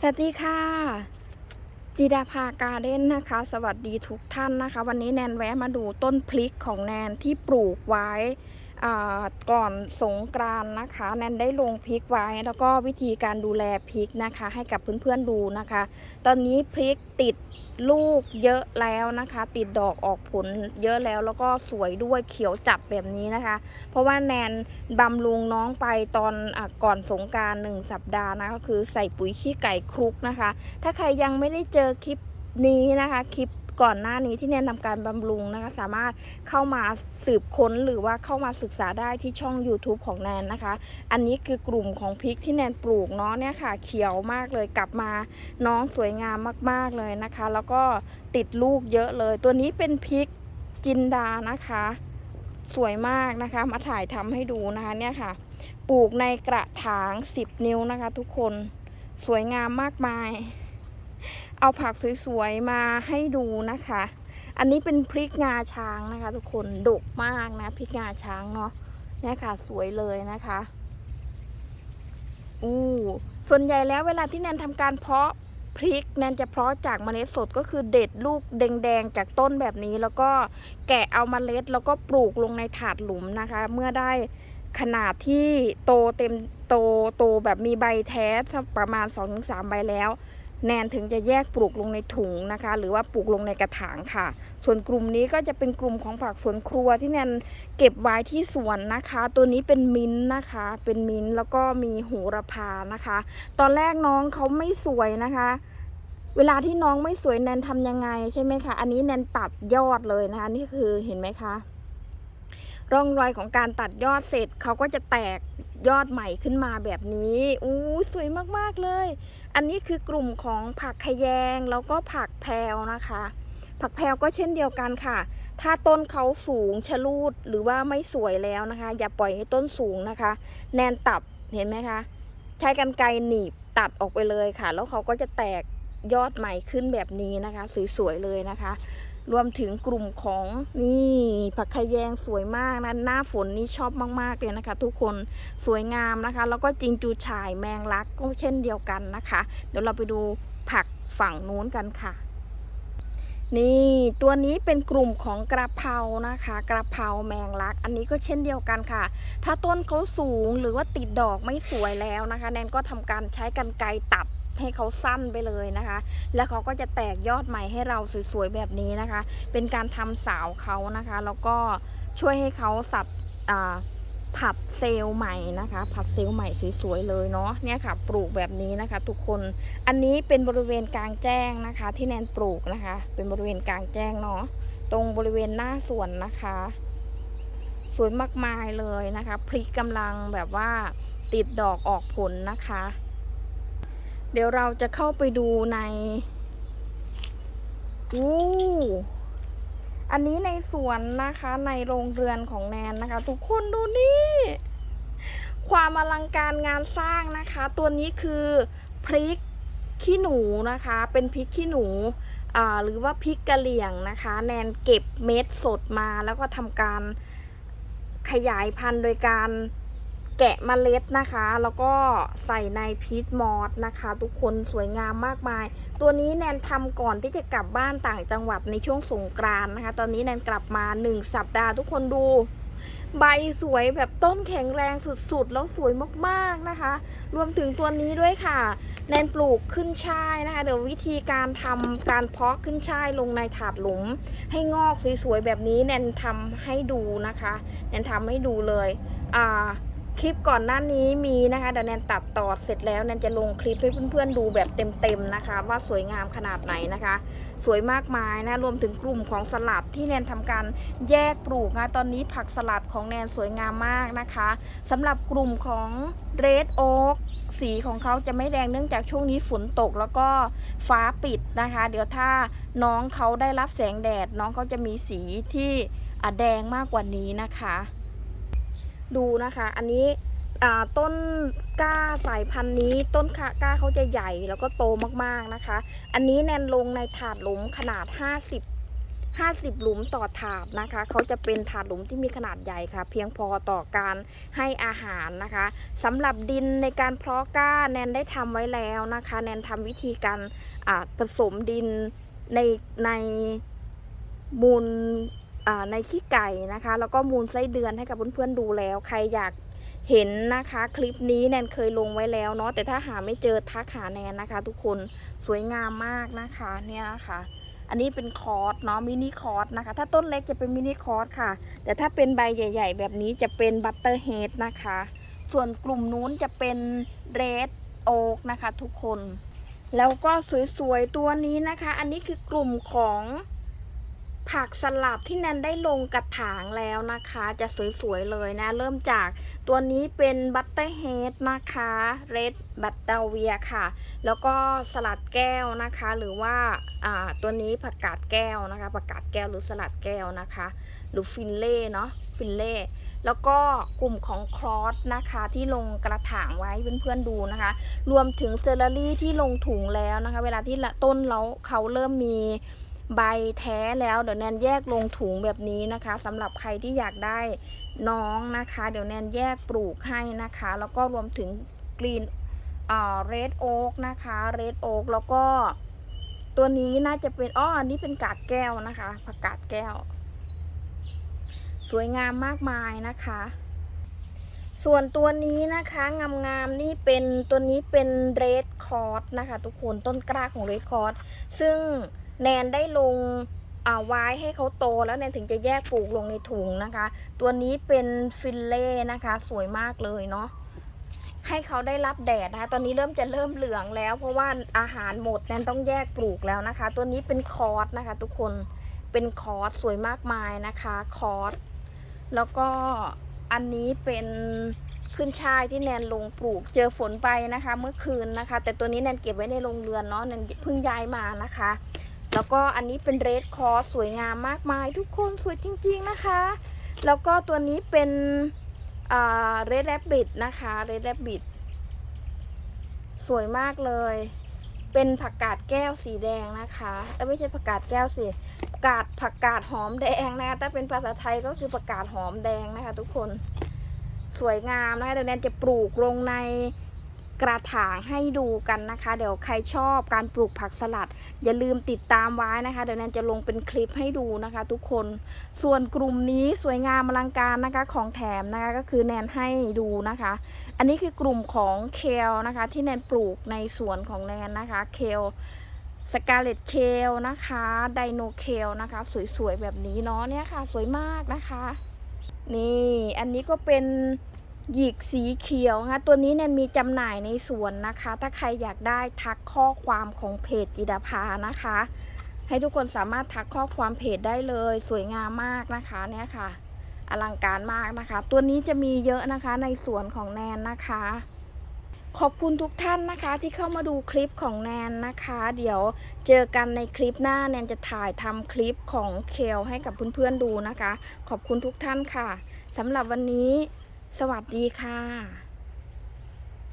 สวัสดีค่ะจิดาภาการ์เด้นนะคะ สวัสดีทุกท่านนะคะ วันนี้แนนแวะมาดูต้นพลิกของแนนที่ปลูกไว้ก่อนสงกรานนะคะ แนนได้ลงพริกไว้ แล้วก็วิธีการดูแลพริกนะคะ ให้กับเพื่อนๆดูนะคะ ตอนนี้พริกติด ลูกเยอะแล้วนะคะ ติดดอกออกผลเยอะแล้วแล้วก็สวยด้วยเขียวจัดแบบนี้นะคะ เพราะว่าแนนบำรุงน้องไปตอนอก่อนสงการหนึ่งสัปดาห์นะก็คือใส่ปุ๋ยขี้ไก่คลุกนะคะ ถ้าใครยังไม่ได้เจอคลิปนี้นะคะคลิป ก่อนหน้านี้ที่แนนทำการบำรุงนะคะ สามารถเข้ามาสืบค้นหรือว่าเข้ามาศึกษาได้ที่ช่อง YouTube ของแนนนะคะ อันนี้คือกลุ่มของพริกที่แนนปลูกเนาะเนี่ยค่ะ เขียวมากเลยกลับมาน้องสวยงามมากๆเลยนะคะ แล้วก็ติดลูกเยอะเลย ตัวนี้เป็นพริกจินดานะคะ สวยมากนะคะ มาถ่ายทำให้ดูนะคะเนี่ยค่ะ ปลูกในกระถาง 10 นิ้วนะคะ ทุกคนสวยงามมากมาย เอาผักสวยๆมาให้ดูนะคะ อันนี้เป็นพริกงาช้างนะคะ ทุกคนดกมากนะพริกงาช้างเนาะเนี่ยค่ะสวยเลยนะคะอู้ส่วนใหญ่แล้วเวลาที่แนนทำการเพาะพริกแนนจะเพาะจากเมล็ดสดก็คือเด็ดลูกแดงๆจากต้นแบบนี้ แล้วก็แกะเอาเมล็ดแล้วก็ปลูกลงในถาดหลุมนะคะ เมื่อได้ขนาดที่โตเต็มโตโตแบบมีใบแท้ประมาณ 2-3 ใบแล้ว แนนถึงจะแยกปลูกลงในถุงนะคะ หรือว่าปลูกลงในกระถางค่ะ ส่วนกลุ่มนี้ก็จะเป็นกลุ่มของผักสวนครัวที่แนนเก็บไว้ที่สวนนะคะ ตัวนี้เป็นมิ้นนะคะ เป็นมิ้นแล้วก็มีโหูระพานะคะ ตอนแรกน้องเขาไม่สวยนะคะเวลาที่น้องไม่สวยแนนทำยังไงใช่ไหมคะ อันนี้แนนตัดยอดเลยนะคะนี่คือเห็นไหมคะ ร่องรอยของการตัดยอดเสร็จเขาก็จะแตก ยอดใหม่ขึ้นมาแบบนี้อู้สวยมากๆเลย อันนี้คือกลุ่มของผักขยงแล้วก็ผักแพรวนะคะ ผักแพรวก็เช่นเดียวกันค่ะ ถ้าต้นเขาสูงชะลูดหรือว่าไม่สวยแล้วนะคะ อย่าปล่อยให้ต้นสูงนะคะ แนนตัดเห็นไหมคะ ใช้กันไกรหนีบตัดออกไปเลยค่ะ แล้วเขาก็จะแตกยอดใหม่ขึ้นแบบนี้นะคะ สวยๆเลยนะคะ รวมถึงกลุ่มของนี่ผักขยงสวยมากนะหน้าฝนนี่ชอบมาก ๆ เลยนะคะ ทุกคนสวยงามนะคะ แล้วก็จิงจูฉายแมงลักก็เช่นเดียวกันนะคะ เดี๋ยวเราไปดูผักฝั่งนู้นกันค่ะนี่ตัวนี้เป็นกลุ่มของกระเพรานะคะ กระเพราแมงลัก อันนี้ก็เช่นเดียวกันค่ะ ถ้าต้นเขาสูงหรือว่าติดดอกไม่สวยแล้วนะคะ แนนก็ทำการใช้กันไกรตัด ให้เขาสั้นไปเลยนะคะ แล้วเขาก็จะแตกยอดใหม่ให้เราสวยๆแบบนี้นะคะ เป็นการทำสาวเขานะคะ แล้วก็ช่วยให้เขาสัตว์อ่าผัดเซลล์ใหม่นะคะ ผัดเซลล์ใหม่สวยๆเลยเนาะเนี่ยค่ะ ปลูกแบบนี้นะคะ ทุกคนอันนี้เป็นบริเวณกลางแจ้งนะคะ ที่แนนปลูกนะคะ เป็นบริเวณกลางแจ้งเนาะตรงบริเวณหน้าสวนนะคะ สวยมากมายเลยนะคะพริกกำลังแบบว่าติดดอกออกผลนะคะ เดี๋ยวเราจะเข้าไปดูในอู้อันนี้ในสวนนะคะในโรงเรือนของแนนนะคะ ทุกคนดูนี่ ความอลังการงานสร้างนะคะ ตัวนี้คือพริกขี้หนูนะคะ เป็นพริกขี้หนูหรือว่าพริกกะเหรี่ยงนะคะ แนนเก็บเม็ดสดมาแล้วก็ทำการขยายพันธุ์โดยการ แกะเมล็ดนะคะ แล้วก็ใส่ในพีทมอสนะคะ ทุกคนสวยงามมากมาย ตัวนี้แนนทำก่อนที่จะกลับบ้านต่างจังหวัดในช่วงสงกรานนะคะ ตอนนี้แนนกลับมา 1 สัปดาห์ทุกคนดู ใบสวยแบบต้นแข็งแรงสุดๆ แล้วสวยมากๆนะคะ รวมถึงตัวนี้ด้วยค่ะ แนนปลูกขึ้นช่ายนะคะ เดี๋ยววิธีการทำการเพาะขึ้นช่ายลงในถาดหลุม ให้งอกสวยๆแบบนี้แนนทำให้ดูนะคะ แนนทำให้ดูเลยอ่า คลิปก่อนหน้านี้มีนะคะเดี๋ยวแนนตัดต่อเสร็จแล้วแนนจะลงคลิปให้เพื่อนๆดูแบบเต็มๆนะคะ ว่าสวยงามขนาดไหนนะคะ สวยมากมายนะรวมถึงกลุ่มของสลัดที่แนนทำการแยกปลูกนะตอนนี้ผักสลัดของแนนสวยงามมากนะคะสำหรับกลุ่มของเรดโอ๊กสีของเขาจะไม่แดงเนื่องจากช่วงนี้ฝนตกแล้วก็ฟ้าปิดนะคะ เดี๋ยวถ้าน้องเขาได้รับแสงแดด น้องเขาจะมีสีที่อะแดงมากกว่านี้นะคะ ดูนะคะ อันนี้ต้นก้าสายพันธุ์นี้ต้นก้าเขาจะใหญ่แล้วก็โตมากๆนะคะ อันนี้แนนลงในถาดหลุมขนาด 50 50 หลุมต่อถาดนะคะ เขาจะเป็นถาดหลุมที่มีขนาดใหญ่ค่ะ เพียงพอต่อการให้อาหารนะคะสำหรับดินในการเพาะก้าแนนได้ทำไว้แล้วนะคะ แนนทำวิธีการผสมดินในในมูล ในขี้ไก่นะคะ แล้วก็มูลไส้เดือนให้กับเพื่อนๆดูแล้ว ใครอยากเห็นนะคะคลิปนี้แนนเคยลงไว้แล้วเนาะแต่ถ้าหาไม่เจอทักหาแนนนะคะ ทุกคนสวยงามมากนะคะเนี่ยนะคะอันนี้เป็นคอร์สเนาะมินิคอร์สนะคะ ถ้าต้นเล็กจะเป็นมินิคอร์สค่ะ แต่ถ้าเป็นใบใหญ่ ๆ แบบนี้จะเป็นบัตเตอร์เฮดนะคะ ส่วนกลุ่มนู้นจะเป็นเรดโอ๊กนะคะ ทุกคน แล้วก็สวยๆตัวนี้นะคะ อันนี้คือกลุ่มของ ผักสลัดที่แนนได้ลงกระถางแล้วนะคะ จะสวยๆเลยนะ เริ่มจากตัวนี้เป็นบัตเตอร์เฮดนะคะเรดบัตเตอร์เวียค่ะ แล้วก็สลัดแก้วนะคะ หรือว่าอ่าตัวนี้ผักกาดแก้วนะคะผักกาดแก้วหรือสลัดแก้วนะคะ หรือฟินเล่เนาะฟินเล่แล้วก็กลุ่มของครอสนะคะที่ลงกระถางไว้เพื่อนๆดูนะคะ รวมถึงเซลลารี่ที่ลงถุงแล้วนะคะ เวลาที่ต้นแล้วเขาเริ่มมี ใบแท้แล้วเดี๋ยวแนนแยกลงถุงแบบนี้นะคะสำหรับใครที่อยากได้น้องนะคะ เดี๋ยวแนนแยกปลูกให้นะคะ แล้วก็รวมถึงกรีนอ่าเรดโอ๊กนะคะเรดโอ๊กแล้วก็ตัวนี้น่าจะเป็นอ้ออันนี้เป็นกาดแก้วนะคะผักกาดแก้ว สวยงามมากมายนะคะ ส่วนตัวนี้นะคะงามๆนี่เป็นตัวนี้เป็นเรดคอร์สนะคะ ทุกคนต้นกล้าของเรดคอร์สซึ่ง แนนได้ลงอ่าไว้ให้เขาโตแล้วแนนถึงจะแยกปลูกลงในถุงนะคะ ตัวนี้เป็นฟิลเล่นะคะ สวยมากเลยเนาะให้เขาได้รับแดดนะคะตอนนี้เริ่มจะเริ่มเหลืองแล้ว เพราะว่าอาหารหมดแนนต้องแยกปลูกแล้วนะคะ ตัวนี้เป็นคอร์สนะคะ ทุกคนเป็นคอร์สสวยมากมายนะคะคอร์สแล้วก็อันนี้เป็นขึ้นช่ายที่แนนลงปลูกเจอฝนไปนะคะ เมื่อคืนนะคะ แต่ตัวนี้แนนเก็บไว้ในโรงเรือนเนาะแนนเพิ่งย้ายมานะคะ แล้วก็อันนี้เป็นเรดคอร์สสวยงามมากมาย ทุกคนสวยจริง ๆนะคะ แล้วก็ตัวนี้เป็นเรดแรบบิทนะคะเรดแรบบิทสวยมากเลย เป็นผักกาดแก้วสีแดงนะคะ เอ้ยไม่ใช่ผักกาดแก้วสิผักกาดผักกาดหอมแดงนะคะถ้าเป็นภาษาไทยก็คือผักกาดหอมแดงนะคะ ทุกคน สวยงามนะคะเดี๋ยวแนนจะปลูกลงใน กระถางให้ดูกันนะคะ เดี๋ยวใครชอบการปลูกผักสลัด อย่าลืมติดตามไว้นะคะ เดี๋ยวแนนจะลงเป็นคลิปให้ดูนะคะ ทุกคนส่วนกลุ่มนี้สวยงามอลังการนะคะของแถมนะคะก็คือแนนให้ดูนะคะ อันนี้คือกลุ่มของเคลนะคะ ที่แนนปลูกในสวนของแนนนะคะเคลสกาเลตเคลนะคะไดโนเคลนะคะ สวยๆแบบนี้เนาะเนี่ยค่ะ สวยมากนะคะ นี่อันนี้ก็เป็น หยิกสีเขียวนะคะตัวนี้แนนมีจำหน่ายในสวนนะคะ ถ้าใครอยากได้ทักข้อความของเพจจิดาภานะคะ ให้ทุกคนสามารถทักข้อความเพจได้เลย สวยงามมากนะคะเนี่ยค่ะ อลังการมากนะคะ ตัวนี้จะมีเยอะนะคะในสวนของแนนนะคะ ขอบคุณทุกท่านนะคะที่เข้ามาดูคลิปของแนนนะคะ เดี๋ยวเจอกันในคลิปหน้าแนนจะถ่ายทำคลิปของเคลให้กับเพื่อนๆดูนะคะ ขอบคุณทุกท่านค่ะสำหรับวันนี้ สวัสดีค่ะ